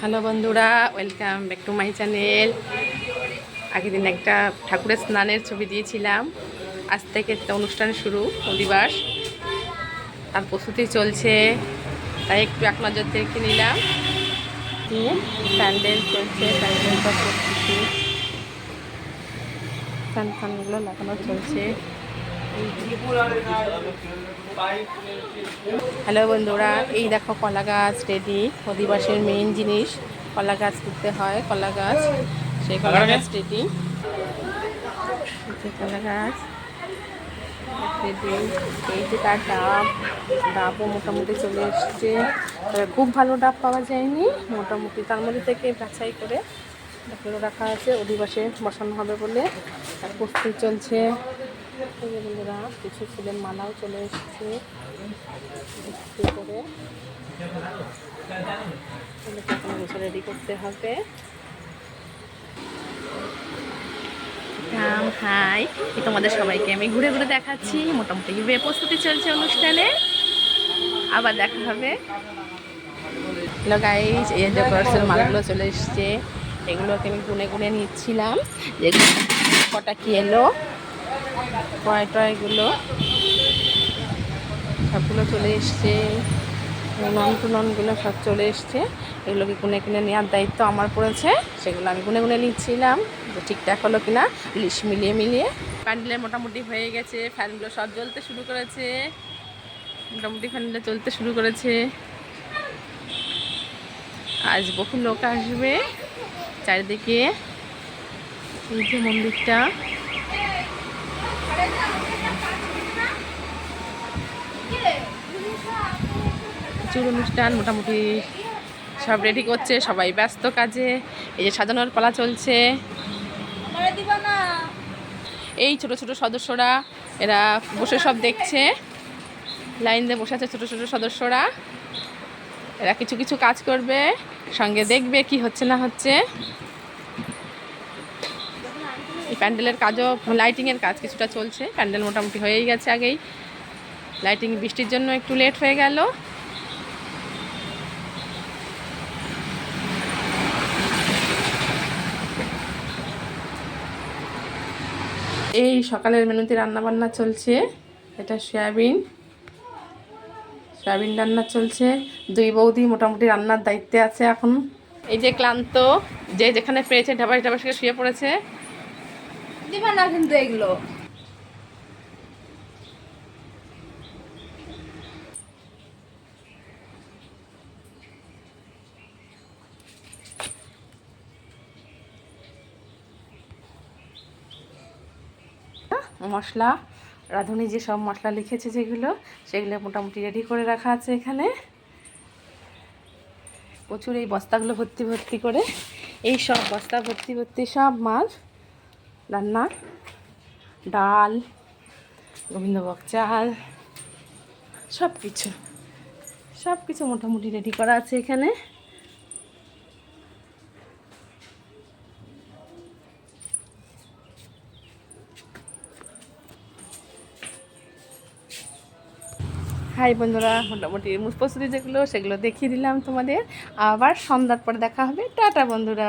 Hello বন্ধুরা welcome back to my channel আগের দিন একটা ঠাকুরের স্নানের ছবি দিয়েছিলাম। আজ থেকে একটা অনুষ্ঠান শুরু অধিবাস তার প্রস্তুতি চলছে, তাই একটু এক নজর দেখে নিলাম। দিয়ে প্যান্ডেল চলছে প্যান্ডেল বা প্রস্তুতি। ফ্যান ফ্যানগুলো লাগানো চলছে। হ্যালো বন্ধুরা এই দেখো কলা গাছ রেডি অধিবাসের মেইন জিনিস। কলা গাছ তুলতে হয় কলা গাছ। সেই কলা গাছ রেডি কলা গাছ। এই যে তার ডাব। ডাবও মোটামুটি চলে এসছে। তবে খুব ভালো ডাব পাওয়া যায়নি। মোটামুটি তার মধ্যে থেকে বাছাই করে রাখা আছে। অধিবাসে বসানো হবে বলে। আর প্রস্তুতি চলছে। বন্ধুরা কিছু ফুলের মালাও চলে এসেছে। বিক্রি করে। রেডি করতে হবে। হাই। তোমাদের সবাইকে আমি ঘুরে ঘুরে দেখাচ্ছি। মোটামুটি প্রস্তুতি চলছে অনুষ্ঠানে। আবার দেখা হবে। গাইজ এই যে ডেকোরেশন মালগুলো চলে এসছে এগুলোকে আমি গুনে গুনে নিচ্ছিলাম। যে কটা কি এলো। টয় টয়গুলো সবগুলো চলে এসছে। নন টুননগুলো সব চলে এসছে। এগুলোকে গুনে কিনে নেওয়ার দায়িত্ব আমার পড়েছে। সেগুলো আমি গুনে গুনে নিচ্ছিলাম যে ঠিকঠাক হলো কিনা লিশ মিলিয়ে মিলিয়ে। প্যান্ডেলের মোটামুটি হয়ে গেছে। ফ্যানগুলো সব জ্বলতে শুরু করেছে। মোটামুটি ফ্যানগুলো চলতে শুরু করেছে। আজ বহু লোক আসবে চারিদিকে। এই যে মন্দিরটা। প্রচুর অনুষ্ঠান, মোটামুটি সব রেডি করছে, সবাই ব্যস্ত কাজে। এই যে সাজানোর পালা চলছে। এই ছোট ছোট সদস্যরা, এরা বসে সব দেখছে। লাইন দিয়ে বসে আছে ছোট ছোট সদস্যরা। এরা কিছু কিছু কাজ করবে, সঙ্গে দেখবে কি হচ্ছে না হচ্ছে। এই প্যান্ডেলের কাজও, লাইটিংয়ের কাজ কিছুটা চলছে। প্যান্ডেল মোটামুটি হয়েই গেছে আগেই। লাইটিং বৃষ্টির জন্য একটু লেট হয়ে গেল। এই সকালের মেনুতে রান্না বান্না চলছে। এটা সয়াবিন। সয়াবিন রান্না চলছে। দুই বৌদি মোটামুটি রান্নার দায়িত্বে আছে এখন। এই যে ক্লান্ত, যে যেখানে পেয়েছে ঢাবাস ঢাবাসকে শুয়ে পড়েছে দিবা না কিন্তু এগুলো? মশলা, রাঁধুনি যে সব মশলা লিখেছে যেগুলো, সেগুলো মোটামুটি রেডি করে রাখা আছে এখানে। প্রচুর এই বস্তাগুলো ভর্তি ভর্তি করে, এই সব বস্তা ভর্তি ভর্তি সব মাছ রান্না ডাল, গোবিন্দভোগ চাল সব কিছু সব কিছু মোটামুটি রেডি করা আছে এখানে। হাই বন্ধুরা, মোটামুটি প্রস্তুতি যেগুলো, সেগুলো দেখিয়ে দিলাম তোমাদের। আবার সন্ধ্যার পরে দেখা হবে। টাটা বন্ধুরা।